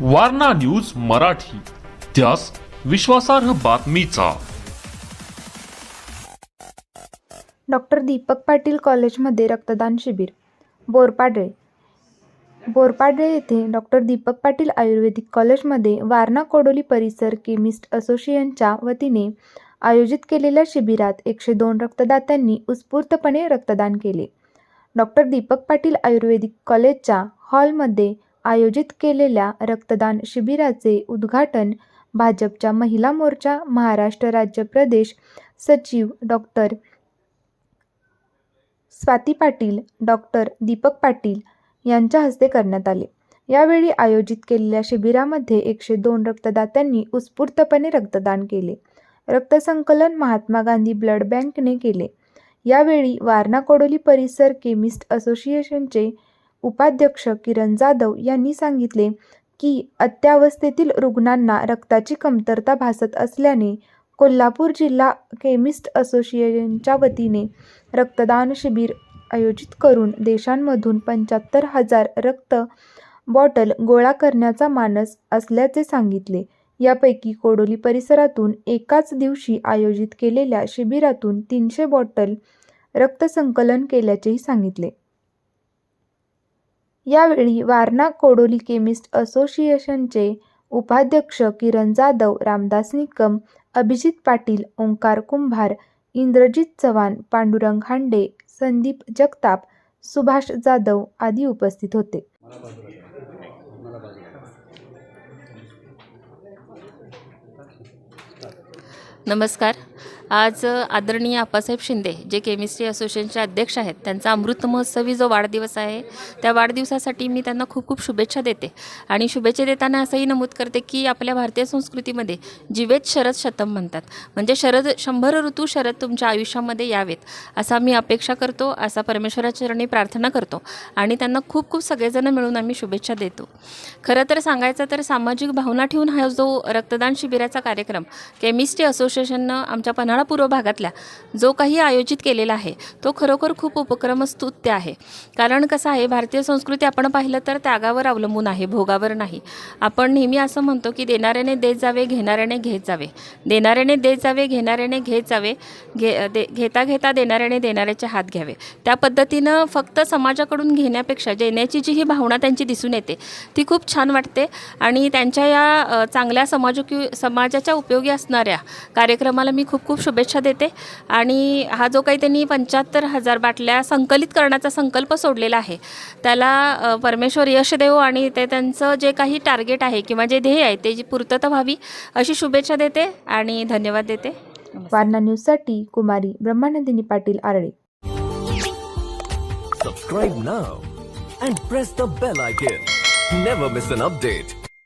Warna news Marathi. त्यास विश्वासार्ह बातमीचा. डॉक्टर दीपक पाटील कॉलेजमध्ये रक्तदान शिबिर. बोरपाडळे. बोरपाडळे येथे डॉक्टर दीपक पाटील आयुर्वेदिक कॉलेजमध्ये वारणा कोडोली परिसर केमिस्ट असोसिएशनच्या वतीने आयोजित केलेल्या शिबिरात एकशे दोन रक्तदात्यांनी उत्स्फूर्तपणे रक्तदान केले. डॉक्टर दीपक पाटील आयुर्वेदिक कॉलेजच्या हॉलमध्ये आयोजित केलेल्या रक्तदान शिबिराचे उद्घाटन भाजपच्या महिला मोर्चा महाराष्ट्र राज्य प्रदेश सचिव डॉक्टर स्वाती पाटील डॉक्टर दीपक पाटील यांच्या हस्ते करण्यात आले. यावेळी आयोजित केलेल्या शिबिरामध्ये एकशे दोन रक्तदात्यांनी उत्स्फूर्तपणे रक्तदान केले. रक्तसंकलन महात्मा गांधी ब्लड बँकने केले. यावेळी वारणा कोडोली परिसर केमिस्ट असोसिएशनचे उपाध्यक्ष किरण जाधव यांनी सांगितले की अत्यावस्थेतील रुग्णांना रक्ताची कमतरता भासत असल्याने कोल्हापूर जिल्हा केमिस्ट असोसिएशनच्या वतीने रक्तदान शिबिर आयोजित करून देशांमधून पंच्याहत्तर हजार रक्त बॉटल गोळा करण्याचा मानस असल्याचे सांगितले. यापैकी कोडोली परिसरातून एकाच दिवशी आयोजित केलेल्या शिबिरातून तीनशे बॉटल रक्तसंकलन केल्याचेही सांगितले. यावेळी वारणा कोडोली केमिस्ट असोसिएशनचे उपाध्यक्ष किरण जाधव रामदास निकम अभिजित पाटील ओंकार कुंभार इंद्रजित चव्हाण पांडुरंग हांडे संदीप जगताप सुभाष जाधव आदी उपस्थित होते. नमस्कार. आज आदरणीय आप्पासाहेब शिंदे जे केमिस्ट्री असोसिएशनचे अध्यक्ष आहेत त्यांचा अमृत महोत्सवी जो वाढदिवस आहे त्या वाढदिवसासाठी मी त्यांना खूप खूप शुभेच्छा देते. आणि शुभेच्छा देताना असंही नमूद करते की आपल्या भारतीय संस्कृतीमध्ये जीवेत शरद शतम म्हणतात. म्हणजे शरद शंभर ऋतू शरद तुमच्या आयुष्यामध्ये यावेत असा मी अपेक्षा करतो असा परमेश्वराच्या चरणी प्रार्थना करतो. आणि त्यांना खूप खूप सगळेजण मिळून आम्ही शुभेच्छा देतो. खरं तर सांगायचं तर सामाजिक भावना ठेवून हा जो रक्तदान शिबिराचा कार्यक्रम केमिस्ट्री असोसिएशननं आमच्या पन्हाळा पूर्व भागातल्या जो काही आयोजित केलेला आहे तो खरोखर खूप उपक्रम स्तुत्य आहे. कारण कसं आहे भारतीय संस्कृती आपण पाहिलं तर त्यागावर अवलंबून आहे भोगावर नाही. आपण नेहमी असं म्हणतो की देणाऱ्याने देत जावे घेणाऱ्याने घेत जावे. देणाऱ्याने देत जावे घेणाऱ्याने घेत जावे घे दे घेता घेता देणाऱ्याने देणाऱ्याचे हात घ्यावे. त्या पद्धतीनं फक्त समाजाकडून घेण्यापेक्षा देण्याची जी ही भावना त्यांची दिसून येते. ती खूप छान वाटते आणि त्यांच्या या चांगल्या समाजोपयोगी समाजाच्या उपयोगी असणाऱ्या कार्यक्रमाला मी खूप खूप शुभेच्छा देते आणि हा जो काही त्यांनी पंच्याहत्तर हजार बाटल्या संकलित करण्याचा संकल्प सोडलेला आहे त्याला परमेश्वर यश देव आणि ते त्यांचं जे काही टार्गेट आहे किंवा जे ध्येय आहे त्याची पूर्तता व्हावी अशी शुभेच्छा देते आणि धन्यवाद देते. वारणा न्यूजसाठी Kumari Brahmanandini Patil Arale Subscribe now and press the bell icon. Never miss an update.